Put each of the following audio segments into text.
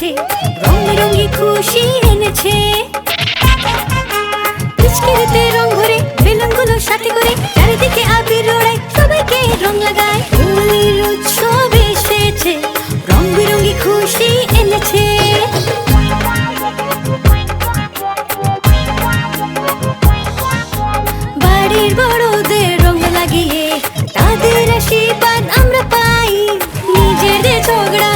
রং বেরঙি খুশি এনেছে। পিচকিরিতে রং ভরে সাথে করে চারিদিকে আবির সবাইকে রং লাগায়। হোলির উৎসব এসেছে রং খুশি এনেছে। বাড়ির বড়দের রং লাগিয়ে তাদের আশীর্বাদ আমরা পাই। নিজেদের ঝগড়া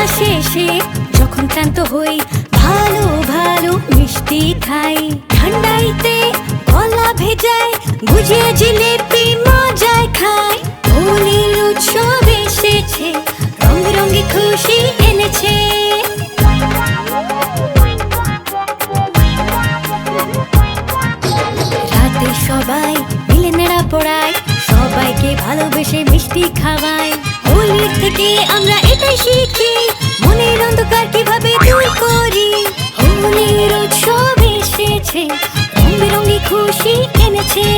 খেলা শেষে যখন ক্লান্ত হই, ভালো ভালো মিষ্টি খাই। ঠান্ডাইতে গলা ভেজায় বুঝিয়ে জিলেপি মজায় খাই। হোলির উৎসব এসেছে রং রঙে খুশি এনেছে। রাতে সবাই মিলে নেড়া পড়ায়, সবাইকে ভালোবেসে মিষ্টি খাওয়ায়। থেকে আমরা এটাই শিখি। মনের অন্ধকার কীভাবে দূর করি? হোলির উৎসব এসেছে রঙ খুশি এনেছে।